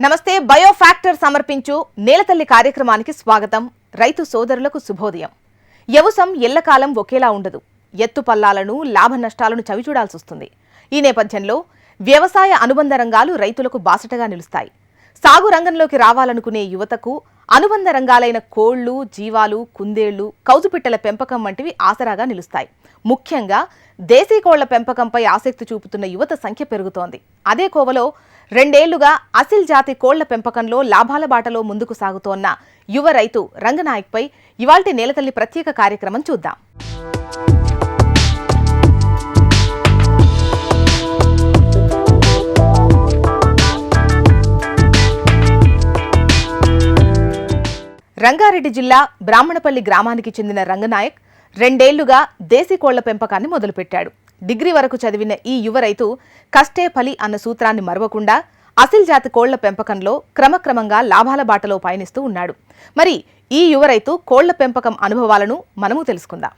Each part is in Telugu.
నమస్తే బయో ఫ్యాక్టర్ సమర్పించు నేలతల్లి కార్యక్రమానికి స్వాగతం. రైతు సోదరులకు శుభోదయం. యవసం ఎల్లకాలం ఒకేలా ఉండదు. ఎత్తుపల్లాలను లాభ నష్టాలను చవిచూడాల్సి వస్తుంది. ఈ నేపథ్యంలో వ్యవసాయ అనుబంధ రంగాలు రైతులకు బాసటగా నిలుస్తాయి. సాగు రంగంలోకి రావాలనుకునే యువతకు అనుబంధ రంగాలైన కోళ్ళు జీవాలు కుందేళ్ళు కౌజుపిట్టల పెంపకం వంటివి ఆసరాగా నిలుస్తాయి. ముఖ్యంగా దేశీ కోళ్ళ పెంపకంపై ఆసక్తి చూపుతున్న యువత సంఖ్య పెరుగుతోంది. అదే కోవలో రెండేళ్ళుగా అసిల్ జాతి కోళ్ళ పెంపకంలో లాభాల బాటలో ముందుకు సాగుతోన్న యువ రైతు రంగనాయక్పై ఇవాల్టి నేలతల్లి ప్రత్యేక కార్యక్రమం చూద్దాం. రంగారెడ్డి జిల్లా బ్రాహ్మణపల్లి గ్రామానికి చెందిన రంగనాయక్ రెండేళ్ళుగా దేశీ కోళ్ళ పెంపకాన్ని మొదలుపెట్టాడు. డిగ్రీ వరకు చదివిన ఈ యువ రైతు కష్టే ఫలి అన్న సూత్రాన్ని మరవకుండా అసిల్ జాతి కోళ్ళ పెంపకంలో క్రమక్రమంగా లాభాల బాటలో పయనిస్తూ ఉన్నాడు. మరి ఈ యువ రైతు కోళ్ళ పెంపకం అనుభవాలను మనము తెలుసుకుందాం.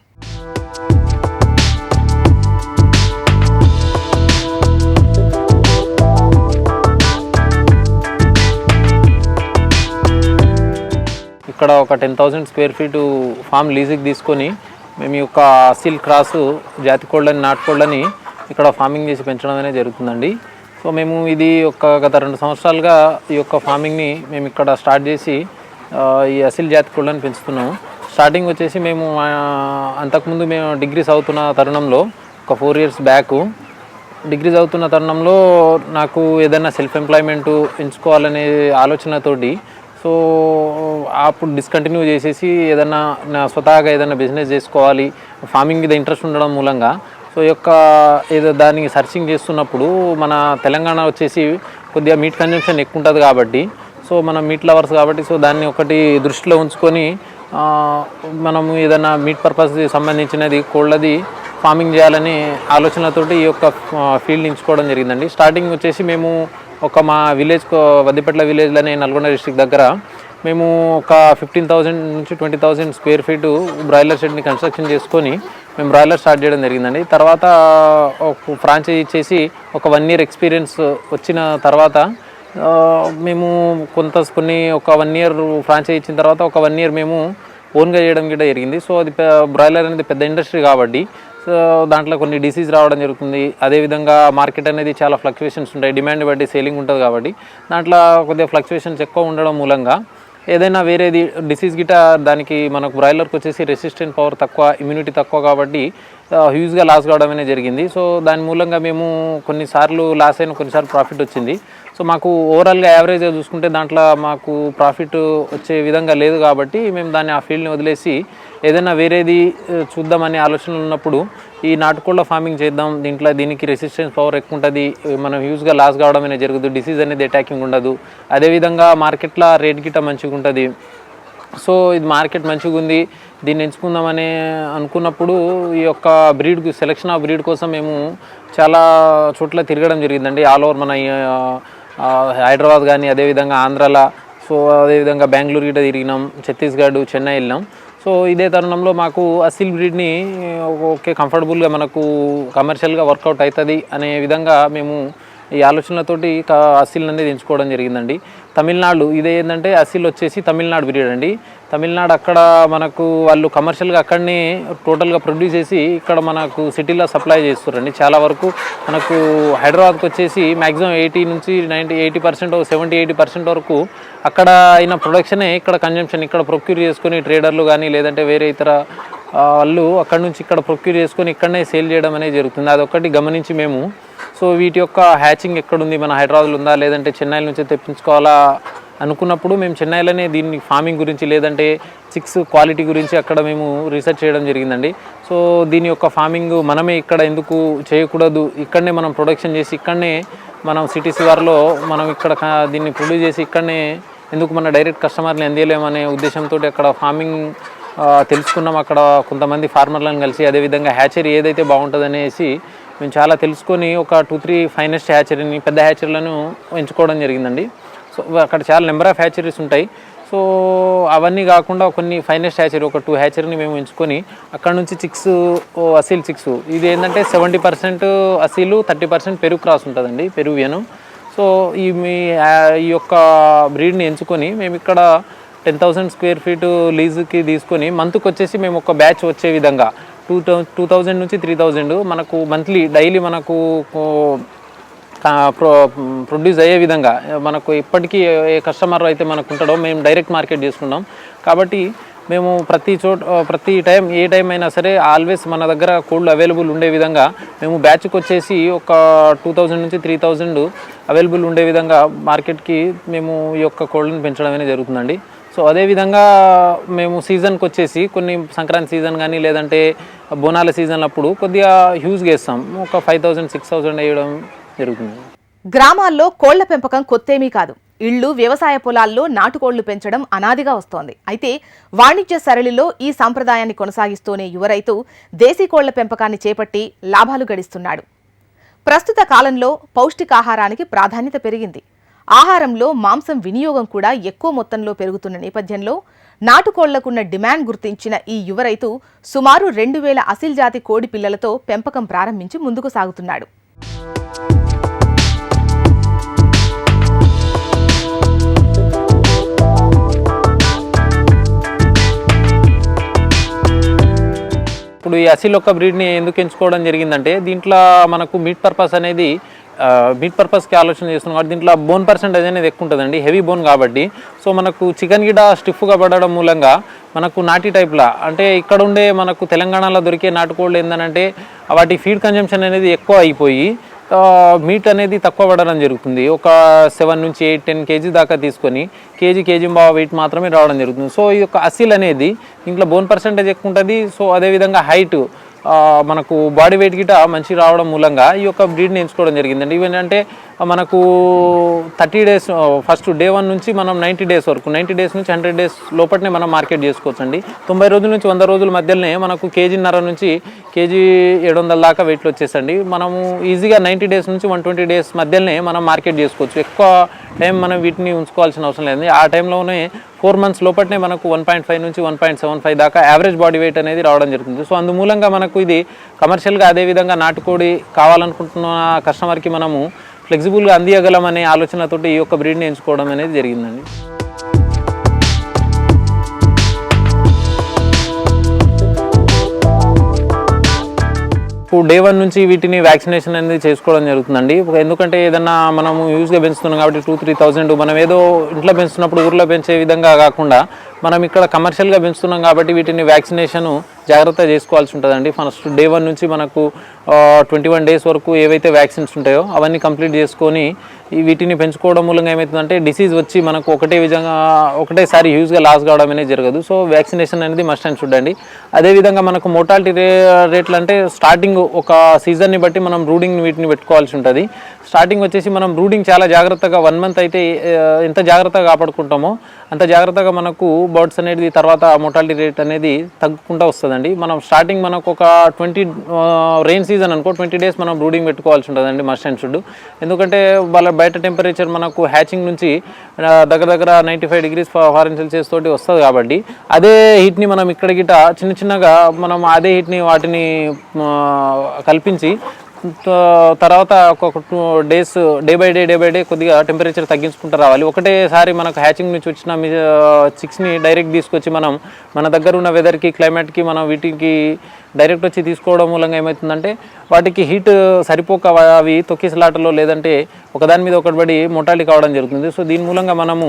ఇక్కడ ఒక ten thousand square feet farm లీజుకి తీసుకొని మేము ఈ యొక్క అసిల్ క్రాసు జాతి కోళ్ళని నాటుకోళ్ళని ఇక్కడ ఫార్మింగ్ చేసి పెంచడం అనేది జరుగుతుందండి. సో మేము ఇది ఒక గత రెండు సంవత్సరాలుగా ఈ యొక్క ఫార్మింగ్ని మేము ఇక్కడ స్టార్ట్ చేసి ఈ అసిల్ జాతి కోళ్ళని పెంచుతున్నాము. స్టార్టింగ్ వచ్చేసి మేము అంతకుముందు మేము డిగ్రీ చదువుతున్న తరుణంలో ఒక ఫోర్ ఇయర్స్ బ్యాక్ డిగ్రీ చదువుతున్న తరుణంలో నాకు ఏదైనా సెల్ఫ్ ఎంప్లాయ్మెంట్ ఎంచుకోవాలనే ఆలోచనతోటి సో అప్పుడు డిస్కంటిన్యూ చేసేసి ఏదైనా నా స్వతహాగా ఏదైనా బిజినెస్ చేసుకోవాలి ఫార్మింగ్ మీద ఇంట్రెస్ట్ ఉండడం మూలంగా సో ఈ యొక్క ఏదో దానికి సర్చింగ్ చేస్తున్నప్పుడు మన తెలంగాణ వచ్చేసి కొద్దిగా మీట్ కన్జంప్షన్ ఎక్కువ ఉంటుంది కాబట్టి సో మనం మీట్ లవర్స్ కాబట్టి సో దాన్ని ఒకటి దృష్టిలో ఉంచుకొని మనము ఏదైనా మీట్ పర్పస్ సంబంధించినది కోళ్ళది ఫార్మింగ్ చేయాలని ఆలోచనతోటి ఈ యొక్క ఫీల్డ్ ఎంచుకోవడం జరిగిందండి. స్టార్టింగ్ వచ్చేసి మేము ఒక మా విలేజ్ వద్దిపట్ల విలేజ్లోనే నల్గొండ డిస్ట్రిక్ట్ దగ్గర మేము ఒక ఫిఫ్టీన్ థౌసండ్ నుంచి twenty thousand square feet broiler షెడ్ని construction చేసుకొని మేము బ్రాయిలర్ స్టార్ట్ చేయడం జరిగిందండి. తర్వాత ఒక ఫ్రాంచైజ్ ఇచ్చేసి ఒక వన్ ఇయర్ ఎక్స్పీరియన్స్ వచ్చిన తర్వాత మేము కొంత కొన్ని ఒక వన్ ఇయర్ ఫ్రాంచైజ్ ఇచ్చిన తర్వాత ఒక వన్ ఇయర్ మేము ఓన్గా చేయడం కూడా జరిగింది. సో అది బ్రాయిలర్ అనేది పెద్ద ఇండస్ట్రీ కాబట్టి దాంట్లో కొన్ని డిసీజ్ రావడం జరుగుతుంది. అదేవిధంగా మార్కెట్ అనేది చాలా ఫ్లక్చువేషన్స్ ఉంటాయి. డిమాండ్ బట్టి సేలింగ్ ఉంటుంది కాబట్టి దాంట్లో కొద్దిగా ఫ్లక్చువేషన్స్ ఎక్కువ ఉండడం మూలంగా ఏదైనా వేరేది డిసీజ్ గిట దానికి మనకు బ్రాయిలర్కి వచ్చేసి రెసిస్టెంట్ పవర్ తక్కువ ఇమ్యూనిటీ తక్కువ కాబట్టి హ్యూజ్గా లాస్ కావడం అనేది జరిగింది. సో దాని మూలంగా మేము కొన్నిసార్లు లాస్ అయిన కొన్నిసార్లు ప్రాఫిట్ వచ్చింది. సో మాకు ఓవరాల్గా యావరేజ్గా చూసుకుంటే దాంట్లో మాకు ప్రాఫిట్ వచ్చే విధంగా లేదు కాబట్టి మేము దాన్ని ఆ ఫీల్డ్ని వదిలేసి ఏదైనా వేరేది చూద్దామనే ఆలోచనలు ఉన్నప్పుడు ఈ నాటుకోళ్ళ ఫార్మింగ్ చేద్దాం దీంట్లో దీనికి రెసిస్టెన్స్ పవర్ ఎక్కువ ఉంటుంది మనం హ్యూజ్గా లాస్ కావడం అనేది జరుగుతుంది డిసీజ్ అనేది అటాకింగ్ ఉండదు. అదేవిధంగా మార్కెట్లో రేట్ గిట్ట మంచిగా ఉంటుంది సో ఇది మార్కెట్ మంచిగా ఉంది దీన్ని ఎంచుకుందామని అనుకున్నప్పుడు ఈ యొక్క బ్రీడ్ సెలెక్షన్ ఆఫ్ బ్రీడ్ కోసం మేము చాలా చోట్ల తిరగడం జరిగిందండి. ఆల్ ఓవర్ మన హైదరాబాద్ కానీ అదేవిధంగా ఆంధ్రాలో సో అదేవిధంగా బెంగళూరు గిట్ట తిరిగినాం ఛత్తీస్గఢ్ చెన్నై వెళ్ళినాం. సో ఇదే తరుణంలో మాకు అసిల్ బ్రీడ్ని ఓకే కంఫర్టబుల్గా మనకు కమర్షియల్గా వర్కౌట్ అవుతుంది అనే విధంగా మేము ఈ ఆలోచనలతోటి అసిల్ అనేది ఎంచుకోవడం జరిగిందండి. తమిళనాడు ఇదే ఏంటంటే అసిల్ వచ్చేసి తమిళనాడు బ్రీడ్ అండి. తమిళనాడు అక్కడ మనకు వాళ్ళు కమర్షియల్గా అక్కడనే టోటల్గా ప్రొడ్యూస్ చేసి ఇక్కడ మనకు సిటీలో సప్లై చేస్తారండి చాలా వరకు మనకు హైదరాబాద్కి వచ్చేసి మ్యాక్సిమం ఎయిటీ నుంచి ninety eighty percent seventy eighty percent వరకు అక్కడ అయిన ప్రొడక్షనే ఇక్కడ కన్జంప్షన్ ఇక్కడ ప్రొక్యూర్ చేసుకొని ట్రేడర్లు కానీ లేదంటే వేరే ఇతర వాళ్ళు అక్కడ నుంచి ఇక్కడ ప్రొక్యూర్ చేసుకొని ఇక్కడనే సేల్ చేయడం అనేది జరుగుతుంది. అదొకటి గమనించి మేము. సో వీటి యొక్క హ్యాచింగ్ ఎక్కడుంది? మన హైదరాబాద్లో ఉందా? లేదంటే చెన్నై నుంచి తెప్పించుకోవాలా? అనుకున్నప్పుడు మేము చెన్నైలోనే దీన్ని ఫార్మింగ్ గురించి లేదంటే చిక్స్ క్వాలిటీ గురించి అక్కడ మేము రీసెర్చ్ చేయడం జరిగిందండి. సో దీని యొక్క ఫార్మింగ్ మనమే ఇక్కడ ఎందుకు చేయకూడదు ఇక్కడనే మనం ప్రొడక్షన్ చేసి ఇక్కడనే మనం సిటీసీ వారిలో మనం ఇక్కడ దీన్ని ప్రొడ్యూస్ చేసి ఇక్కడనే ఎందుకు మన డైరెక్ట్ కస్టమర్ని అందేయలేమనే ఉద్దేశంతో అక్కడ ఫార్మింగ్ తెలుసుకున్నాం. అక్కడ కొంతమంది ఫార్మర్లను కలిసి అదేవిధంగా హ్యాచరీ ఏదైతే బాగుంటుందనేసి మేము చాలా తెలుసుకొని ఒక టూ త్రీ ఫైనెస్ట్ హ్యాచరీని పెద్ద హ్యాచరీలను ఎంచుకోవడం జరిగిందండి. సో అక్కడ చాలా నెంబర్ ఆఫ్ హ్యాచరీస్ ఉంటాయి. సో అవన్నీ కాకుండా కొన్ని ఫైనెస్ట్ హ్యాచరీ ఒక టూ హ్యాచరీని మేము ఎంచుకొని అక్కడ నుంచి చిక్స్ అసీల్ చిక్స్ ఇది ఏంటంటే seventy percent Aseel thirty percent పెరుగు క్రాస్ ఉంటుందండి పెరువియను సో సో ఈ మీ ఈ యొక్క బ్రీడ్ని ఎంచుకొని మేము ఇక్కడ టెన్ థౌసండ్ స్క్వేర్ ఫీట్ లీజుకి తీసుకొని మంత్కి వచ్చేసి మేము ఒక బ్యాచ్ వచ్చే విధంగా. టూ టూ థౌజండ్ నుంచి త్రీ థౌజండ్ మనకు మంత్లీ డైలీ మనకు ప్రొడ్యూస్ అయ్యే విధంగా మనకు ఇప్పటికీ ఏ కస్టమర్ అయితే మనకు ఉంటాడో మేము డైరెక్ట్ మార్కెట్ చేసుకున్నాం కాబట్టి మేము ప్రతి చోట ప్రతి టైం ఏ టైం అయినా సరే ఆల్వేస్ మన దగ్గర కోళ్ళు అవైలబుల్ ఉండే విధంగా మేము బ్యాచ్కి వచ్చేసి ఒక టూ థౌజండ్ నుంచి త్రీ థౌజండ్ అవైలబుల్ ఉండే విధంగా మార్కెట్కి మేము ఈ యొక్క కోళ్ళని పెంచడం అనేది జరుగుతుందండి. సో అదేవిధంగా మేము సీజన్కి వచ్చేసి కొన్ని సంక్రాంతి సీజన్ కానీ లేదంటే బోనాల సీజన్ అప్పుడు కొద్దిగా హ్యూజ్గా వేస్తాం. ఒక ఫైవ్ థౌజండ్ సిక్స్ థౌజండ్ వేయడం జరుగుతుంది గ్రామాల్లో కోళ్ళ పెంపకం కొత్తేమీ కాదు. ఇళ్ళు వ్యవసాయ పొలాల్లో నాటుకోళ్ళు పెంచడం అనాదిగా వస్తోంది. అయితే వాణిజ్య సరళిలో ఈ సాంప్రదాయాన్ని కొనసాగిస్తూనే యువరైతు దేశీ కోళ్ళ పెంపకాన్ని చేపట్టి లాభాలు గడిస్తున్నాడు. ప్రస్తుత కాలంలో పౌష్టికాహారానికి ప్రాధాన్యత పెరిగింది. ఆహారంలో మాంసం వినియోగం కూడా ఎక్కువ మొత్తంలో పెరుగుతున్న నేపథ్యంలో నాటుకోళ్ళకున్న డిమాండ్ గుర్తించిన ఈ యువ రైతు సుమారు రెండు వేల అసిల్ జాతి కోడి పిల్లలతో పెంపకం ప్రారంభించి ముందుకు సాగుతున్నాడు. ఇప్పుడు ఈ అసిల్ ఒక్క బ్రీడ్ని ఎందుకు ఎంచుకోవడం జరిగిందంటే దీంట్లో మనకు మీట్ పర్పస్ అనేది మీట్ పర్పస్కి ఆలోచన చేస్తున్నాం కాబట్టి దీంట్లో బోన్ పర్సెంటేజ్ అనేది ఎక్కువ ఉంటుందండి హెవీ బోన్ కాబట్టి. సో మనకు చికెన్ గిడ స్టిఫ్గా పడడం మూలంగా మనకు నాటి టైప్లా అంటే ఇక్కడ ఉండే మనకు తెలంగాణలో దొరికే నాటుకోళ్ళు ఏంటంటే వాటి ఫీడ్ కన్జంప్షన్ అనేది ఎక్కువ అయిపోయి మీట్ అనేది తక్కువ పడడం జరుగుతుంది. ఒక సెవెన్ నుంచి ఎయిట్ టెన్ కేజీ దాకా తీసుకొని కేజీ కేజీ బాగా వెయిట్ మాత్రమే రావడం జరుగుతుంది. సో ఈ యొక్క అసిల్ అనేది దీంట్లో బోన్ పర్సెంటేజ్ ఎక్కువ ఉంటుంది. సో అదేవిధంగా హైట్ మనకు బాడీ వెయిట్ గిట మంచి రావడం మూలంగా ఈ యొక్క బ్రీడ్ని ఎంచుకోవడం జరిగిందండి. ఈవెన్ మనకు thirty days first day one నుంచి మనం నైంటీ డేస్ వరకు నైంటీ డేస్ నుంచి హండ్రెడ్ డేస్ లోపలనే మనం మార్కెట్ చేసుకోవచ్చు అండి తొంభై రోజుల నుంచి వంద రోజుల మధ్యలోనే మనకు కేజీన్నర నుంచి కేజీ ఏడు వందల దాకా వెయిట్లు వచ్చేసండి. మనము ఈజీగా నైంటీ డేస్ నుంచి వన్ ట్వంటీ డేస్ మధ్యలోనే మనం మార్కెట్ చేసుకోవచ్చు. ఎక్కువ టైం మనం వీటిని ఉంచుకోవాల్సిన అవసరం లేదు ఆ టైంలోనే ఫోర్ మంత్స్ లోపలనే మనకు వన్ పాయింట్ ఫైవ్ నుంచి వన్ పాయింట్ సెవెన్ ఫైవ్ దాకా యావరేజ్ బాడీ వెయిట్ అనేది రావడం జరుగుతుంది. సో అందుమూలంగా మనకు ఇది కమర్షియల్గా అదేవిధంగా నాటుకోడి కావాలనుకుంటున్న కస్టమర్కి మనము ఫ్లెక్సిబుల్గా అందియగలమనే ఆలోచనతోటి ఈ యొక్క బ్రీడ్ని ఎంచుకోవడం అనేది జరిగిందండి. ఇప్పుడు డే వన్ నుంచి వీటిని వ్యాక్సినేషన్ అనేది చేసుకోవడం జరుగుతుందండి. ఎందుకంటే ఏదన్నా మనము యూజ్గా పెంచుతున్నాం కాబట్టి టూ త్రీ థౌజండ్ మనం ఏదో ఇంట్లో పెంచుతున్నప్పుడు ఊర్లో పెంచే విధంగా కాకుండా మనం ఇక్కడ కమర్షియల్గా పెంచుతున్నాం కాబట్టి వీటిని వ్యాక్సినేషన్ జాగ్రత్త చేసుకోవాల్సి ఉంటుందండి. ఫస్ట్ డే వన్ నుంచి మనకు ట్వంటీ వన్ డేస్ వరకు ఏవైతే వ్యాక్సిన్స్ ఉంటాయో అవన్నీ కంప్లీట్ చేసుకొని వీటిని పెంచుకోవడం మూలంగా ఏమవుతుందంటే డిసీజ్ వచ్చి మనకు ఒకటే విధంగా ఒకటేసారి యూజ్గా లాస్ కావడం అనేది జరగదు. సో వ్యాక్సినేషన్ అనేది మస్ట్ అండ్. చూడండి అదేవిధంగా మనకు మోటాలిటీ రే రేట్లు అంటే స్టార్టింగ్ ఒక సీజన్ని బట్టి మనం బ్రూడింగ్ వీటిని పెట్టుకోవాల్సి ఉంటుంది. స్టార్టింగ్ వచ్చేసి మనం బ్రూడింగ్ చాలా జాగ్రత్తగా వన్ మంత్ అయితే ఎంత జాగ్రత్తగా కాపాడుకుంటామో అంత జాగ్రత్తగా మనకు బర్డ్స్ అనేది తర్వాత మోటాలిటీ రేట్ అనేది తగ్గుకుంటూ వస్తుందండి. మనం స్టార్టింగ్ మనకు ఒక ట్వంటీ రెయిన్ సీజన్ అనుకో ట్వంటీ డేస్ మనం బ్రూడింగ్ పెట్టుకోవాల్సి ఉంటుందండి మస్ట్ అండ్ షుడ్ ఎందుకంటే వాళ్ళ బయట టెంపరేచర్ మనకు హ్యాచింగ్ నుంచి దగ్గర దగ్గర ninety five degrees Fahrenheit Celsius తోటి వస్తుంది కాబట్టి అదే హీట్ని మనం ఇక్కడ గిట చిన్న చిన్నగా మనం అదే హీట్ని వాటిని కల్పించి తర్వాత ఒక two days day by day day by day కొద్దిగా టెంపరేచర్ తగ్గించుకుంటూ రావాలి. ఒకటేసారి మనకు హ్యాచింగ్ నుంచి వచ్చిన చిక్స్ని డైరెక్ట్ తీసుకొచ్చి మనం మన దగ్గర ఉన్న వెదర్కి క్లైమేట్కి మనం వీటికి డైరెక్ట్ వచ్చి తీసుకోవడం మూలంగా ఏమవుతుందంటే వాటికి హీట్ సరిపోక అవి తొక్కిసలాటలో లేదంటే ఒకదాని మీద ఒకటి పడి మొటాలిటీ కావడం జరుగుతుంది. సో దీని మూలంగా మనము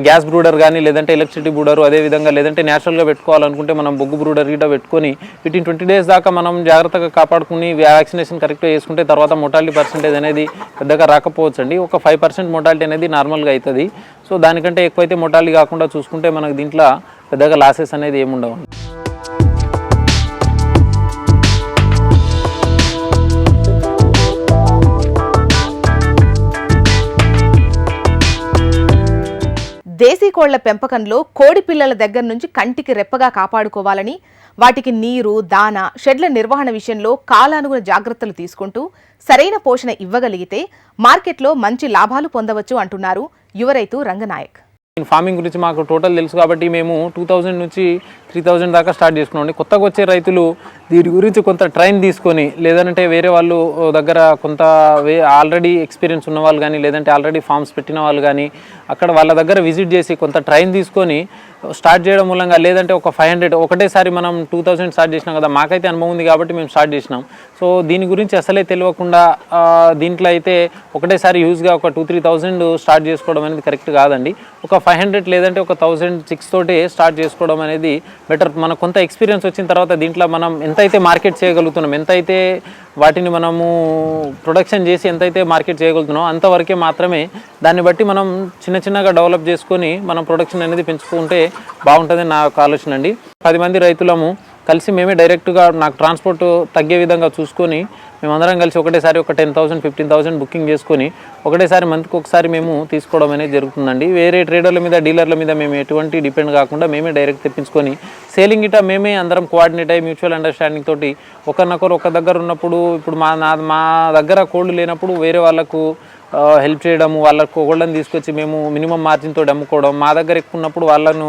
గ్యాస్ బ్రూడర్ కానీ లేదంటే ఎలక్ట్రిసిటీ బ్రూడర్ అదేవిధంగా లేదంటే న్యాచురల్గా పెట్టుకోవాలనుకుంటే మనం బొగ్గు బ్రూడర్ గిట్ట పెట్టుకొని వీటిని ట్వంటీ డేస్ దాకా మనం జాగ్రత్తగా కాపాడుకుని వ్యాక్సినేషన్ కరెక్ట్గా చేసుకుంటే తర్వాత మొటాలిటీ పర్సెంటేజ్ అనేది పెద్దగా రాకపోవచ్చు అండి ఒక ఫైవ్ పర్సెంట్ మొటాలిటీ అనేది నార్మల్గా అవుతుంది సో దానికంటే ఎక్కువైతే మొటాలిటీ కాకుండా చూసుకుంటే మనకు దీంట్లో పెద్దగా లాసెస్ అనేది ఏముండవు దేశీ కోళ్ళ పెంపకంలో కోడి పిల్లల దగ్గర నుంచి కంటికి రెప్పగా కాపాడుకోవాలని వాటికి నీరు దాన షెడ్ల నిర్వహణ విషయంలో కాలానుగుణ జాగ్రత్తలు తీసుకుంటూ సరైన పోషణ ఇవ్వగలిగితే మార్కెట్లో మంచి లాభాలు పొందవచ్చు అంటున్నారు యువ రైతు రంగనాయక్. ఫార్మింగ్ గురించి మాకు టోటల్ తెలుసు కాబట్టి మేము టూ థౌజండ్ నుంచి త్రీ థౌజండ్ దాకా స్టార్ట్ చేసుకున్నాం కొత్తగా వచ్చే రైతులు దీని గురించి కొంత ట్రైన్ తీసుకొని లేదంటే వేరే వాళ్ళు దగ్గర కొంత వే ఆల్రెడీ ఎక్స్పీరియన్స్ ఉన్న వాళ్ళు కానీ లేదంటే ఆల్రెడీ ఫామ్స్ పెట్టిన వాళ్ళు కానీ అక్కడ వాళ్ళ దగ్గర విజిట్ చేసి కొంత ట్రైన్ తీసుకొని స్టార్ట్ చేయడం మూలంగా లేదంటే ఒక ఫైవ్ హండ్రెడ్ ఒకటేసారి మనం టూ థౌజండ్ స్టార్ట్ చేసినాం కదా మాకైతే అనుభవం ఉంది కాబట్టి మేము స్టార్ట్ చేసినాం. సో దీని గురించి అసలే తెలియకుండా దీంట్లో అయితే ఒకటేసారి యూజ్గా ఒక టూ త్రీ థౌజండ్ స్టార్ట్ చేసుకోవడం అనేది కరెక్ట్ కాదండి. ఒక ఫైవ్ హండ్రెడ్ లేదంటే ఒక థౌజండ్ సిక్స్ తోటే స్టార్ట్ చేసుకోవడం అనేది బెటర్. మనకు కొంత ఎక్స్పీరియన్స్ వచ్చిన తర్వాత దీంట్లో మనం ఎంతైతే మార్కెట్ చేయగలుగుతున్నాం ఎంతైతే వాటిని మనము ప్రొడక్షన్ చేసి ఎంతైతే మార్కెట్ చేయగలుగుతున్నామో అంతవరకే మాత్రమే దాన్ని బట్టి మనం చిన్న చిన్నగా డెవలప్ చేసుకొని మనం ప్రొడక్షన్ అనేది పెంచుకుంటే బాగుంటుంది నా యొక్క ఆలోచన అండి. పది మంది రైతులము కలిసి మేమే డైరెక్ట్గా నాకు ట్రాన్స్పోర్ట్ తగ్గే విధంగా చూసుకొని మేమందరం కలిసి ఒకటేసారి ఒక ten thousand fifteen thousand booking చేసుకొని ఒకటేసారి మంత్కి ఒకసారి మేము తీసుకోవడం అనేది జరుగుతుందండి. వేరే ట్రేడర్ల మీద డీలర్ల మీద మేము ఎటువంటి డిపెండ్ కాకుండా మేమే డైరెక్ట్ తెప్పించుకొని సేలింగ్ ఇట మేమే అందరం కోఆర్డినేట్ అయ్యి మ్యూచువల్ అండర్స్టాండింగ్ తోటి ఒకరినొకరు ఒక దగ్గర ఉన్నప్పుడు ఇప్పుడు మా నా మా దగ్గర కోల్డ్ లేనప్పుడు వేరే వాళ్ళకు హెల్ప్ చేయడము వాళ్ళకు కోళ్ళని తీసుకొచ్చి మేము మినిమం మార్జిన్తో అమ్ముకోవడం మా దగ్గర ఎక్కువ ఉన్నప్పుడు వాళ్ళను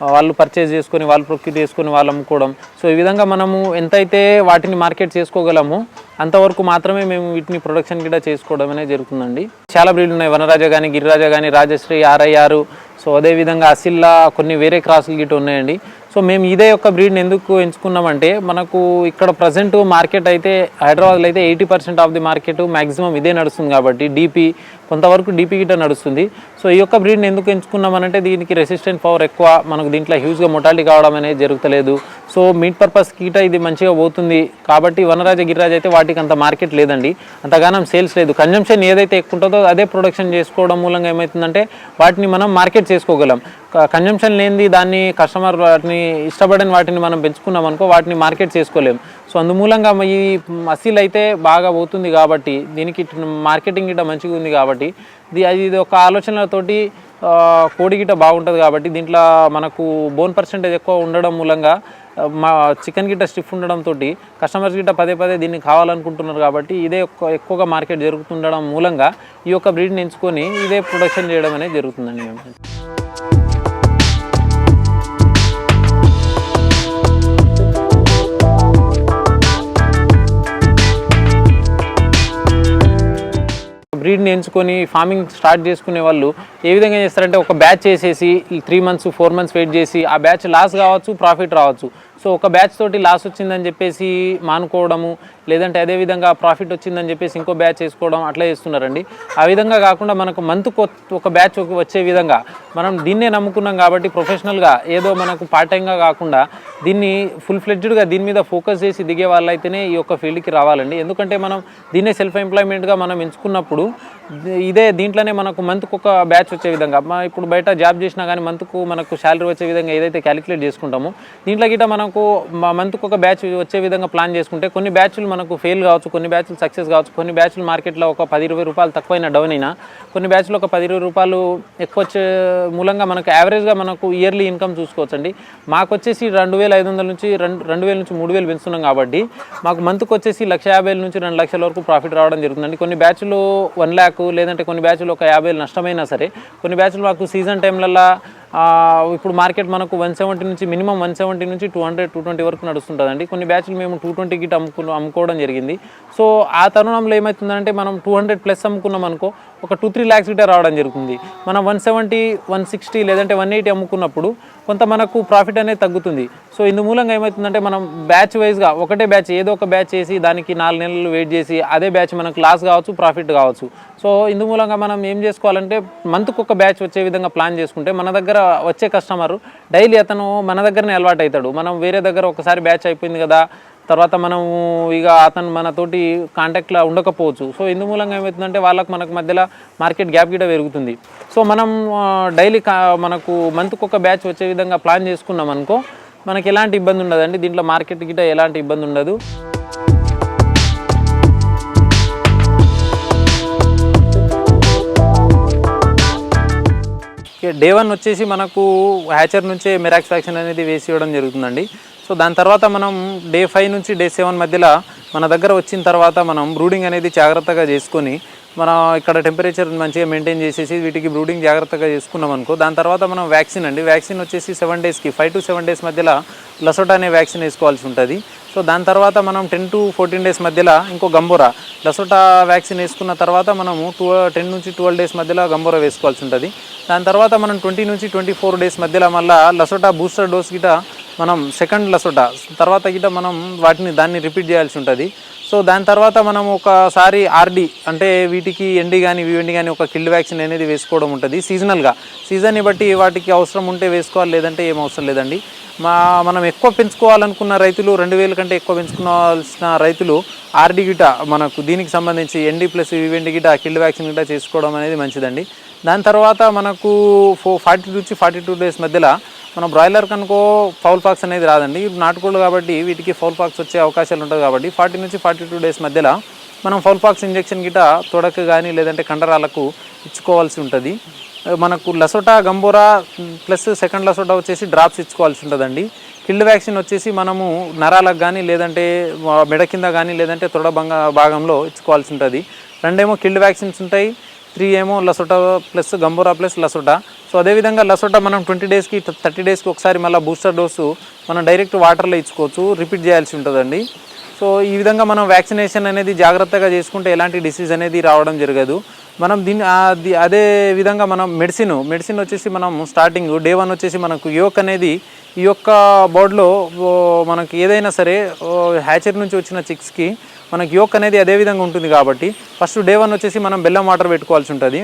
వాళ్ళు పర్చేజ్ చేసుకొని వాళ్ళు ప్రొక్యూర్ చేసుకొని వాళ్ళు అమ్ముకోవడం. సో ఈ విధంగా మనము ఎంతైతే వాటిని మార్కెట్ చేసుకోగలమో అంతవరకు మాత్రమే మేము వీటిని ప్రొడక్షన్ కూడా చేసుకోవడం అనేది జరుగుతుందండి. చాలా బ్రీడ్లు ఉన్నాయి. వనరాజ కానీ గిరిరాజ కానీ రాజశ్రీ ఆర్ఐఆర్. సో అదేవిధంగా అసిల్లా కొన్ని వేరే క్రాసులు గిట్ట ఉన్నాయండి. సో మేము ఇదే యొక్క బ్రీడ్ని ఎందుకు ఎంచుకున్నామంటే మనకు ఇక్కడ ప్రజెంట్ మార్కెట్ అయితే హైదరాబాద్లో అయితే eighty percent of the market maximum ఇదే నడుస్తుంది కాబట్టి డీపీ కొంతవరకు డీపీ గిట్ట నడుస్తుంది. సో ఈ యొక్క బ్రీడ్ని ఎందుకు ఎంచుకున్నామనంటే దీనికి రెసిస్టెంట్ పవర్ ఎక్కువ మనకు దీంట్లో హ్యూజ్గా మొటాలిటీ కావడం అనేది జరుగుతలేదు. సో మీట్ పర్పస్ కీట ఇది మంచిగా పోతుంది కాబట్టి వనరాజ గిరిరాజ అయితే వాటికి అంత మార్కెట్ లేదండి. అంతగానం సేల్స్ లేదు. కన్జంప్షన్ ఏదైతే ఎక్కువ ఉంటుందో అదే ప్రొడక్షన్ చేసుకోవడం మూలంగా ఏమవుతుందంటే వాటిని మనం మార్కెట్ చేసుకోగలం. కన్జంప్షన్ లేనిది దాన్ని కస్టమర్ వాటిని ఇష్టపడని వాటిని మనం పెంచుకున్నాం అనుకో వాటిని మార్కెట్ చేసుకోలేం. సో అందుమూలంగా ఈ అసీల్ అయితే బాగా పోతుంది కాబట్టి దీనికి మార్కెటింగ్ గిట్ట మంచిగా ఉంది కాబట్టి అది ఇది ఒక ఆలోచనలతోటి కోడిగిట కోడి గిట్ట బాగుంటుంది కాబట్టి దీంట్లో మనకు బోన్ పర్సెంటేజ్ ఎక్కువ ఉండడం మూలంగా మా చికెన్ గిట్ట స్టిఫ్ ఉండడంతో కస్టమర్స్ గిట్ట పదే పదే దీన్ని కావాలనుకుంటున్నారు కాబట్టి ఇదే ఎక్కువగా మార్కెట్ జరుగుతుండడం మూలంగా ఈ యొక్క బ్రీడ్ని ఎంచుకొని ఇదే ప్రొడక్షన్ చేయడం అనేది జరుగుతుందండి. మేము బ్రీడ్ని ఎంచుకొని ఫార్మింగ్ స్టార్ట్ చేసుకునే వాళ్ళు ఏ విధంగా చేస్తారంటే ఒక బ్యాచ్ చేసేసి three months four months wait చేసి ఆ బ్యాచ్ లాస్ కావచ్చు ప్రాఫిట్ రావచ్చు. సో ఒక బ్యాచ్ తోటి లాస్ వచ్చిందని చెప్పేసి మానుకోవడము లేదంటే అదే విధంగా ప్రాఫిట్ వచ్చిందని చెప్పేసి ఇంకో బ్యాచ్ వేసుకోవడం అట్లా చేస్తున్నారండి. ఆ విధంగా కాకుండా మనకు మంత్ ఒక బ్యాచ్ వచ్చే విధంగా మనం దీన్నే నమ్ముకున్నాం కాబట్టి ప్రొఫెషనల్గా ఏదో మనకు పార్ట్ టైంగా కాకుండా దీన్ని ఫుల్ ఫ్లెడ్జ్డ్గా దీని మీద ఫోకస్ చేసి దిగే వాళ్ళైతేనే ఈ యొక్క ఫీల్డ్కి రావాలండి. ఎందుకంటే మనం దీన్నే సెల్ఫ్ ఎంప్లాయ్మెంట్గా మనం ఎంచుకున్నప్పుడు ఇదే దీంట్లోనే మనకు మంత్కి ఒక బ్యాచ్ వచ్చే విధంగా ఇప్పుడు బయట జాబ్ చేసినా కానీ మంత్కు మనకు శాలరీ వచ్చే విధంగా ఏదైతే క్యాలిక్యులేట్ చేసుకుంటామో దీంట్లో గిట్ట మనకు మా మంత్కి ఒక బ్యాచ్ వచ్చే విధంగా ప్లాన్ చేసుకుంటే కొన్ని బ్యాచ్లు మనకు ఫెయిల్ కావచ్చు కొన్ని బ్యాచ్లు సక్సెస్ కావచ్చు కొన్ని బ్యాచ్లు మార్కెట్లో ఒక పది ఇరవై రూపాయలు తక్కువైనా డౌన్ అయినా కొన్ని బ్యాచ్లు ఒక పది ఇరవై రూపాయలు ఎక్కువ వచ్చే మూలంగా మనకు యావరేజ్గా మనకు ఇయర్లీ ఇన్కమ్ చూసుకోవచ్చండి. మాకు వచ్చేసి రెండు వేల ఐదు వందల నుంచి రెండు రెండు వేల నుంచి మూడు వేలు పెంచుతున్నాం కాబట్టి మాకు మంత్కి వచ్చేసి లక్ష యాభై వేల నుంచి రెండు లక్షల వరకు ప్రాఫిట్ రావడం జరుగుతుందండి. కొన్ని బ్యాచ్లు వన్ ల్యాక్ లేదంటే కొన్ని బ్యాచ్లు ఒక యాభై వేలు నష్టమైనా సరే కొన్ని బ్యాచ్లు మాకు సీజన్ టైంలల్లో ఇప్పుడు మార్కెట్ మనకు వన్ సెవెంటీ నుంచి మినిమం వన్ సెవెంటీ నుంచి టూ హండ్రెడ్ టూ ట్వంటీ వరకు నడుస్తుంటుందండి. కొన్ని బ్యాచ్లు మేము టూ ట్వంటీ గిట్ అమ్ముకు అమ్ముకోవడం జరిగింది. సో ఆ తరుణంలో ఏమవుతుందంటే మనం టూ హండ్రెడ్ ప్లస్ అమ్ముకున్నాం అనుకో ఒక టూ త్రీ ల్యాక్స్ గిట్ట రావడం జరుగుతుంది. మనం వన్ సెవెంటీ వన్ సిక్స్టీ లేదంటే వన్ ఎయిటీ అమ్ముకున్నప్పుడు కొంత మనకు ప్రాఫిట్ అనేది తగ్గుతుంది. సో ఇందు మూలంగా ఏమవుతుందంటే మనం బ్యాచ్ వైజ్గా ఒకటే బ్యాచ్ ఏదో ఒక బ్యాచ్ చేసి దానికి నాలుగు నెలలు వెయిట్ చేసి అదే బ్యాచ్ మనకు లాస్ కావచ్చు ప్రాఫిట్ కావచ్చు. సో ఇందు మూలంగా మనం ఏం చేసుకోవాలంటే మంత్కి ఒక బ్యాచ్ వచ్చే విధంగా ప్లాన్ చేసుకుంటే మన దగ్గర వచ్చే కస్టమర్ డైలీ అతను మన దగ్గరనే అలవాటు అవుతాడు మనం వేరే దగ్గర ఒకసారి బ్యాచ్ అయిపోయింది కదా తర్వాత మనము ఇక అతను మనతోటి కాంటాక్ట్లో ఉండకపోవచ్చు. సో ఇందు మూలంగా ఏమవుతుందంటే వాళ్ళకి మనకు మధ్యలో మార్కెట్ గ్యాప్ గిట పెరుగుతుంది. సో మనం డైలీ మనకు మంత్కి ఒక బ్యాచ్ వచ్చే విధంగా ప్లాన్ చేసుకున్నాం అనుకో మనకి ఎలాంటి ఇబ్బంది ఉండదండి. దీంట్లో మార్కెట్ గిట ఎలాంటి ఇబ్బంది ఉండదు. డే వన్ వచ్చేసి మనకు హ్యాచర్ నుంచే మిరాక్స్ వ్యాక్సిన్ అనేది వేసి ఇవ్వడం జరుగుతుందండి. సో దాని తర్వాత మనం డే ఫైవ్ నుంచి డే సెవెన్ మధ్యలో మన దగ్గర వచ్చిన తర్వాత మనం బ్రూడింగ్ అనేది జాగ్రత్తగా చేసుకొని మనం ఇక్కడ టెంపరేచర్ మంచిగా మెయింటైన్ చేసేసి వీటికి బ్రూడింగ్ జాగ్రత్తగా చేసుకున్నాం అనుకో దాని తర్వాత మనం వ్యాక్సిన్ అండి. వ్యాక్సిన్ వచ్చేసి సెవెన్ డేస్కి ఫైవ్ టు సెవెన్ డేస్ మధ్యలో లసోటా అనే వ్యాక్సిన్ వేసుకోవాల్సి ఉంటుంది. సో దాని తర్వాత మనం టెన్ టు ఫోర్టీన్ డేస్ మధ్యలో ఇంకో గంబోరా లసోటా వ్యాక్సిన్ వేసుకున్న తర్వాత మనము టూ టెన్ నుంచి ట్వెల్వ్ డేస్ మధ్యలో గంబోరా వేసుకోవాల్సి ఉంటుంది. దాని తర్వాత మనం ట్వంటీ నుంచి ట్వంటీ ఫోర్ డేస్ మధ్యలో మళ్ళీ లసోటా బూస్టర్ డోస్ గిట మనం సెకండ్ లసోటా తర్వాత గిట మనం వాటిని దాన్ని రిపీట్ చేయాల్సి ఉంటుంది. సో దాని తర్వాత మనం ఒకసారి ఆర్డి అంటే వీటికి ఎండి కానీ వివెండి కానీ ఒక కిల్డ్ వ్యాక్సిన్ అనేది వేసుకోవడం ఉంటుంది. సీజనల్గా సీజన్ని బట్టి వాటికి అవసరం ఉంటే వేసుకోవాలి లేదంటే ఏం అవసరం లేదండి. మా మనం ఎక్కువ పెంచుకోవాలనుకున్న రైతులు రెండు వేల కంటే ఎక్కువ పెంచుకోవాల్సిన రైతులు ఆర్డి గిట మనకు దీనికి సంబంధించి ఎన్డీ ప్లస్ ఈవెంట్ గిట కిల్డ్ వ్యాక్సిన్ గిట చేసుకోవడం అనేది మంచిదండి. దాని తర్వాత మనకు ఫో ఫార్టీ నుంచి ఫార్టీ టూ డేస్ మధ్యలో మన బ్రాయిలర్ కనుకో ఫౌల్ పాక్స్ అనేది రాదండి. నాటుకోళ్ళు కాబట్టి వీటికి ఫౌల్ పాక్స్ వచ్చే అవకాశాలు ఉంటుంది కాబట్టి ఫార్టీ నుంచి ఫార్టీ టూ డేస్ మధ్యలో మనం ఫౌల్ పాక్స్ ఇంజెక్షన్ గిట తొడకు కానీ లేదంటే కండరాలకు ఇచ్చుకోవాల్సి ఉంటుంది. మనకు LaSota Gumboro plus second LaSota వచ్చేసి డ్రాప్స్ ఇచ్చుకోవాల్సి ఉంటుందండి. కిల్డ్ వ్యాక్సిన్ వచ్చేసి మనము నరాలకు కానీ లేదంటే మెడ కింద కానీ లేదంటే తొడ భంగ భాగంలో ఇచ్చుకోవాల్సి ఉంటుంది. రెండేమో కిల్డ్ వ్యాక్సిన్స్ ఉంటాయి త్రీ ఏమో Lasota plus Gumboro plus Lasota. So అదేవిధంగా లసోటా మనం ట్వంటీ డేస్కి థర్టీ డేస్కి ఒకసారి మళ్ళీ బూస్టర్ డోసు మనం డైరెక్ట్ వాటర్లో ఇచ్చుకోవచ్చు రిపీట్ చేయాల్సి ఉంటుందండి. సో ఈ విధంగా మనం వ్యాక్సినేషన్ అనేది జాగ్రత్తగా చేసుకుంటే ఎలాంటి డిసీజ్ అనేది రావడం జరగదు. మనం దీన్ని అదే విధంగా మనం మెడిసిన్ మెడిసిన్ వచ్చేసి మనం స్టార్టింగ్ డే వన్ వచ్చేసి మనకు యోక్ అనేది ఈ యొక్క బోర్డులో మనకి ఏదైనా సరే హ్యాచర్ నుంచి వచ్చిన చిక్స్కి మనకి యోక్ అనేది అదే విధంగా ఉంటుంది కాబట్టి ఫస్ట్ డే వన్ వచ్చేసి మనం బెల్లం వాటర్ పెట్టుకోవాల్సి ఉంటుంది.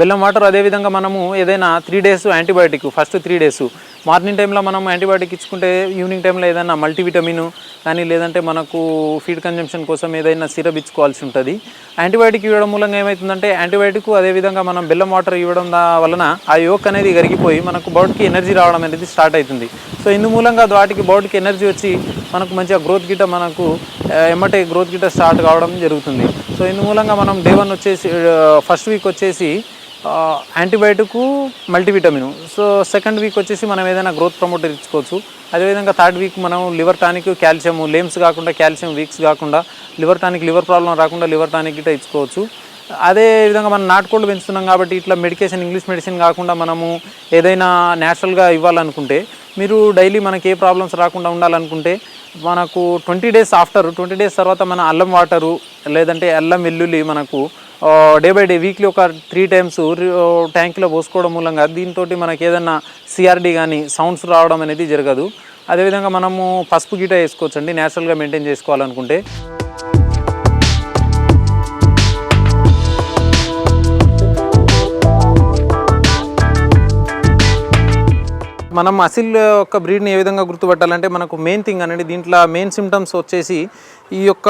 బెల్లం వాటర్ అదేవిధంగా మనము ఏదైనా three days antibiotic first three days morning టైంలో మనం యాంటీబయాటిక్ ఇచ్చుకుంటే ఈవినింగ్ టైంలో ఏదైనా మల్టీవిటమిన్ కానీ లేదంటే మనకు ఫీడ్ కన్జంప్షన్ కోసం ఏదైనా సిరప్ ఇచ్చుకోవాల్సి ఉంటుంది. యాంటీబయాటిక్ ఇవ్వడం మూలంగా ఏమవుతుందంటే యాంటీబయాటిక్ అదేవిధంగా మనం బెల్లం వాటర్ ఇవ్వడం వలన ఆ యోక్ అనేది కరిగిపోయి మనకు బాడీకి ఎనర్జీ రావడం అనేది స్టార్ట్ అవుతుంది. సో ఇందు మూలంగా వాటికి బాడీకి ఎనర్జీ వచ్చి మనకు మంచిగా గ్రోత్ గిట్ట మనకు ఎమ్మటే గ్రోత్ గిట్ట స్టార్ట్ కావడం జరుగుతుంది. సో ఇందు మూలంగా మనం డే వన్ వచ్చేసి ఫస్ట్ వీక్ వచ్చేసి antibiotic multivitamin. So second week వచ్చేసి మనం ఏదైనా గ్రోత్ ప్రమోటర్ ఇచ్చుకోవచ్చు. అదేవిధంగా థర్డ్ వీక్ మనం లివర్ టానిక్ కాల్షియం లేమ్స్ కాకుండా కాల్షియం వీక్స్ కాకుండా లివర్ టానిక్ లివర్ ప్రాబ్లం రాకుండా లివర్ టానిక్ గిట్ట ఇచ్చుకోవచ్చు. అదే విధంగా మనం నాటుకోళ్ళు పెంచుతున్నాం కాబట్టి ఇట్లా మెడికేషన్ ఇంగ్లీష్ మెడిసిన్ కాకుండా మనము ఏదైనా న్యాచురల్గా ఇవ్వాలనుకుంటే మీరు డైలీ మనకి ఏ ప్రాబ్లమ్స్ రాకుండా ఉండాలనుకుంటే మనకు twenty days after twenty days తర్వాత మన అల్లం వాటరు లేదంటే అల్లం వెల్లుల్లి మనకు డే బై డే వీక్లీ ఒక త్రీ టైమ్స్ ట్యాంక్లో పోసుకోవడం మూలంగా దీంతో మనకి ఏదైనా సిఆర్డి కానీ సౌండ్స్ రావడం అనేది జరగదు. అదేవిధంగా మనము పసుపు గీట వేసుకోవచ్చండి న్యాచురల్గా మెయింటైన్ చేసుకోవాలనుకుంటే. మనం అసిల్ యొక్క బ్రీడ్ని ఏ విధంగా గుర్తుపట్టాలంటే మనకు మెయిన్ థింగ్ అనేది దీంట్లో మెయిన్ సిమ్టమ్స్ వచ్చేసి ఈ యొక్క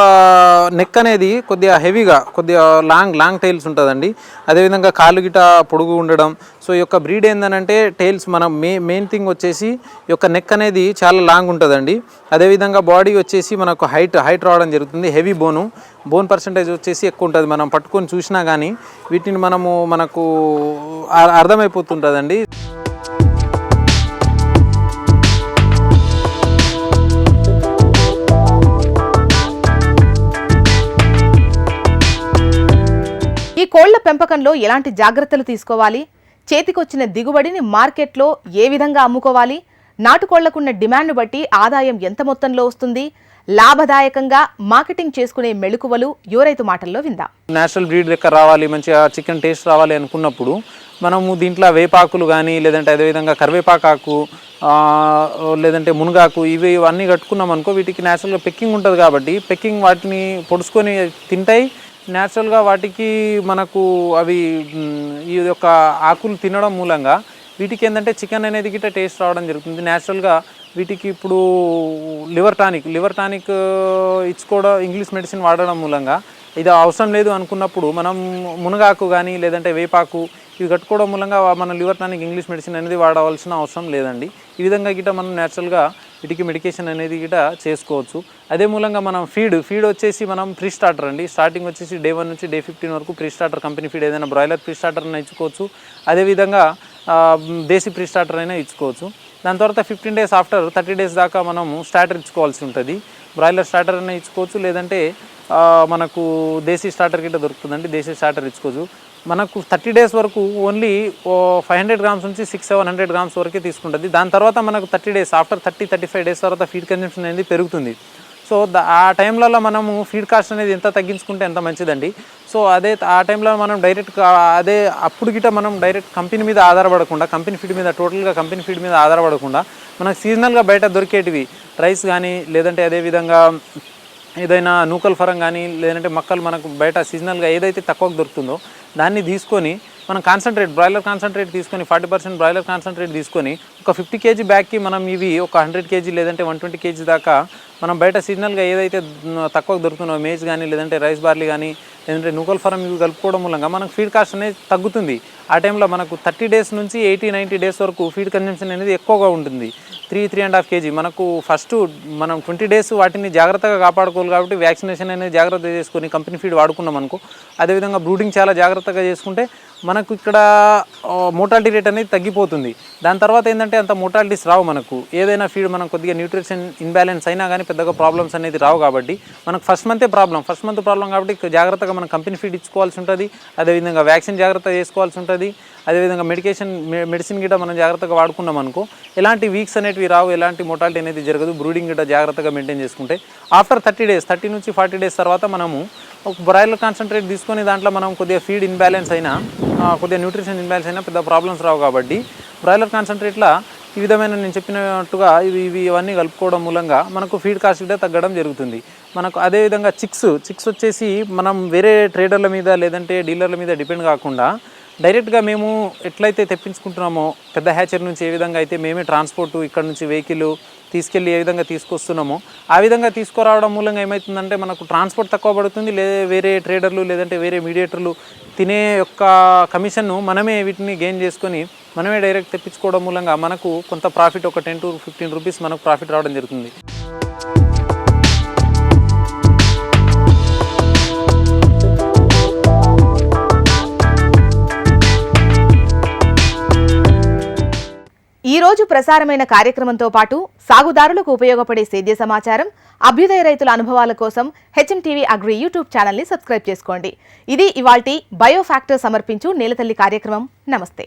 నెక్ అనేది కొద్దిగా హెవీగా కొద్దిగా లాంగ్ లాంగ్ టైల్స్ ఉంటుందండి. అదేవిధంగా కాలు గిట పొడుగు ఉండడం. సో ఈ యొక్క బ్రీడ్ ఏంటంటే టైల్స్ మనం మే మెయిన్ థింగ్ వచ్చేసి ఈ యొక్క నెక్ అనేది చాలా లాంగ్ ఉంటుందండి. అదేవిధంగా బాడీ వచ్చేసి మనకు హైట్ హైట్ రావడం జరుగుతుంది హెవీ బోను బోన్ పర్సంటేజ్ వచ్చేసి ఎక్కువ ఉంటుంది. మనం పట్టుకొని చూసినా కానీ వీటిని మనము మనకు అ- అర్థమైపోతుంటుందండి. కోళ్ళ పెంపకంలో ఎలాంటి జాగ్రత్తలు తీసుకోవాలి? చేతికొచ్చిన దిగుబడిని మార్కెట్లో ఏ విధంగా అమ్ముకోవాలి? నాటుకోళ్ళకున్న డిమాండ్ బట్టి ఆదాయం ఎంత మొత్తంలో వస్తుంది? లాభదాయకంగా మార్కెటింగ్ చేసుకునే మెళుకువలు యువరైతు మాటల్లో విందాం. నేచురల్ బ్రీడ్ లెక్క రావాలి మంచిగా చికెన్ టేస్ట్ రావాలి అనుకున్నప్పుడు మనము దీంట్లో వేపాకులు కానీ లేదంటే అదేవిధంగా కరివేపాకాకు లేదంటే మునగాకు ఇవి ఇవన్నీ కట్టుకున్నాం అనుకో వీటికి నేచురల్గా పెక్కింగ్ ఉంటుంది కాబట్టి పెక్కింగ్ వాటిని పొడుచుకొని తింటాయి. న్యాచురల్గా వాటికి మనకు అవి ఈ యొక్క ఆకులు తినడం మూలంగా వీటికి ఏంటంటే చికెన్ అనేది గిట్ట టేస్ట్ రావడం జరుగుతుంది. న్యాచురల్గా వీటికి ఇప్పుడు లివర్ టానిక్ లివర్ టానిక్ ఇచ్చుకోవడం ఇంగ్లీష్ మెడిసిన్ వాడడం మూలంగా ఇది అవసరం లేదు అనుకున్నప్పుడు మనం మునగాకు కానీ లేదంటే వేపాకు ఇవి కట్టుకోవడం మూలంగా మన లివర్ టానిక్ ఇంగ్లీష్ మెడిసిన్ అనేది వాడవలసిన అవసరం లేదండి. ఈ విధంగా గిట్ట మనం న్యాచురల్గా వీటికి మెడికేషన్ అనేది గిట్ట చేసుకోవచ్చు. అదే మూలంగా మనం ఫీడ్ ఫీడ్ వచ్చేసి మనం ప్రీ స్టార్టర్ అండి. స్టార్టింగ్ వచ్చేసి డే వన్ నుంచి డే ఫిఫ్టీన్ వరకు ప్రీ స్టార్టర్ కంపెనీ ఫీడ్ ఏదైనా బ్రాయిలర్ ప్రీ స్టార్టర్ అయినా ఇచ్చుకోవచ్చు. అదేవిధంగా దేశీ ప్రీ స్టార్టర్ అయినా ఇచ్చుకోవచ్చు. దాని తర్వాత fifteen days after thirty days దాకా మనం స్టార్టర్ ఇచ్చుకోవాల్సి ఉంటుంది. బ్రాయిలర్ స్టార్టర్ అయినా ఇచ్చుకోవచ్చు. లేదంటే మనకు దేశీ స్టార్టర్ గిట్ట దొరుకుతుందండి. దేశీ స్టార్టర్ ఇచ్చుకోవచ్చు. మనకు థర్టీ డేస్ వరకు ఓన్లీ ఫైవ్ హండ్రెడ్ గ్రామ్స్ నుంచి సిక్స్ సెవెన్ హండ్రెడ్ గ్రామ్స్ వరకే తీసుకుంటుంది. దాని తర్వాత మనకు thirty days after thirty thirty five days తర్వాత ఫీడ్ కన్జంప్షన్ అనేది పెరుగుతుంది. సో ఆ టైంలలో మనము ఫీడ్ కాస్ట్ అనేది ఎంత తగ్గించుకుంటే ఎంత మంచిదండి. సో అదే ఆ టైంలో మనం డైరెక్ట్ అదే అప్పుడు గిట మనం డైరెక్ట్ కంపెనీ మీద ఆధారపడకుండా కంపెనీ ఫీడ్ మీద టోటల్గా కంపెనీ ఫీడ్ మీద ఆధారపడకుండా మనకు సీజనల్గా బయట దొరికేటివి రైస్ కానీ లేదంటే అదేవిధంగా ఏదైనా నూకల్ ఫరం కానీ లేదంటే మొక్కలు మనకు బయట సీజనల్గా ఏదైతే తక్కువకు దొరుకుతుందో దాన్ని తీసుకొని మనం కాన్సన్ట్రేట్ బ్రాయిలర్ కాన్సన్ట్రేట్ తీసుకొని ఫార్టీ పర్సెంట్ బ్రాయిలర్ కాన్సన్ట్రేట్ తీసుకొని ఒక ఫిఫ్టీ కేజీ బ్యాగ్కి మనం ఇవి ఒక హండ్రెడ్ కేజీ లేదంటే వన్ ట్వంటీ కేజీ దాకా మనం బయట సీజనల్గా ఏదైతే తక్కువ దొరుకుతుందో మేజ్ కానీ లేదంటే రైస్ బార్లీ కానీ లేదంటే నూకల్ ఫరం ఇవి కలుపుకోవడం మూలంగా మనకు ఫీడ్ కాస్ట్ అనేది తగ్గుతుంది. ఆ టైంలో మనకు థర్టీ డేస్ నుంచి ఎయిటీ నైంటీ డేస్ వరకు ఫీడ్ కన్జంప్షన్ అనేది ఎక్కువగా ఉంటుంది. Three three and half KG మనకు ఫస్ట్ మనం ట్వంటీ డేస్ వాటిని జాగ్రత్తగా కాపాడుకోవాలి కాబట్టి వ్యాక్సినేషన్ అనేది జాగ్రత్త చేసుకొని కంపెనీ ఫీడ్ వాడుకున్నాం అనుకో అదేవిధంగా బ్రూడింగ్ చాలా జాగ్రత్తగా చేసుకుంటే మనకు ఇక్కడ మోటాలిటీ రేట్ అనేది తగ్గిపోతుంది. దాని తర్వాత ఏంటంటే అంటే అంత మోటాలిటీస్ రావు మనకు. ఏదైనా ఫీడ్ మనం కొద్దిగా న్యూట్రిషన్ ఇన్బ్యాలెన్స్ అయినా కానీ పెద్దగా ప్రాబ్లమ్స్ అనేది రావు కాబట్టి మనకు ఫస్ట్ మంతే ప్రాబ్లం ఫస్ట్ మంత్ ప్రాబ్లం కాబట్టి జాగ్రత్తగా మనం కంపెనీ ఫీడ్ ఇచ్చుకోవాల్సి ఉంటుంది. అదేవిధంగా వ్యాక్సిన్ జాగ్రత్త చేసుకోవాల్సి ఉంటుంది. అదేవిధంగా మెడికేషన్ మెడిసిన్ గిట్ట మనం జాగ్రత్తగా వాడుకున్నాం అనుకో ఎలాంటి వీక్స్ అనేటివి రావు ఎలాంటి మొటాలిటీ అనేది జరగదు. బ్రూడింగ్ గిట్ట జాగ్రత్తగా మెయింటైన్ చేసుకుంటే ఆఫ్టర్ థర్టీ డేస్ థర్టీ నుంచి ఫార్టీ డేస్ తర్వాత మనము ఒక బ్రాయిలర్ కాన్సన్ట్రేట్ తీసుకొని దాంట్లో మనం కొద్దిగా ఫీడ్ ఇన్బ్యాలెన్స్ అయినా కొద్దిగా న్యూట్రిషన్ ఇన్బ్యాలెన్స్ అయినా పెద్ద ప్రాబ్లమ్స్ రావు కాబట్టి బ్రాయిలర్ కాన్సన్ట్రేట్లో ఈ విధమైన నేను చెప్పినట్టుగా ఇవి ఇవి ఇవన్నీ కలుపుకోవడం మూలంగా మనకు ఫీడ్ కాస్ట్ కూడా తగ్గడం జరుగుతుంది. మనకు అదేవిధంగా చిక్స్ చిక్స్ వచ్చేసి మనం వేరే ట్రేడర్ల మీద లేదంటే డీలర్ల మీద డిపెండ్ కాకుండా డైరెక్ట్గా మేము ఎట్లయితే తెప్పించుకుంటున్నామో పెద్ద హ్యాచర్ నుంచి ఏ విధంగా అయితే మేమే ట్రాన్స్పోర్ట్ ఇక్కడ నుంచి వెహికల్ తీసుకెళ్ళి ఏ విధంగా తీసుకొస్తున్నామో ఆ విధంగా తీసుకురావడం మూలంగా ఏమవుతుందంటే మనకు ట్రాన్స్పోర్ట్ తక్కువ పడుతుంది. లేదా వేరే ట్రేడర్లు లేదంటే వేరే మీడియేటర్లు తినే యొక్క కమిషన్ను మనమే వీటిని గెయిన్ చేసుకొని మనమే డైరెక్ట్ తెప్పించుకోవడం మూలంగా మనకు కొంత ప్రాఫిట్ ఒక టెన్ టు ఫిఫ్టీన్ రూపీస్ మనకు ప్రాఫిట్ రావడం జరుగుతుంది. ఈ రోజు ప్రసారమైన కార్యక్రమంతో పాటు సాగుదారులకు ఉపయోగపడే సేద్య సమాచారం అభ్యుదయ రైతుల అనుభవాల కోసం హెచ్ఎంటీవీ అగ్రి యూట్యూబ్ ఛానల్ని సబ్స్క్రైబ్ చేసుకోండి. ఇది ఇవాల్టి బయోఫ్యాక్టర్ సమర్పించు నేలతల్లి కార్యక్రమం. నమస్తే.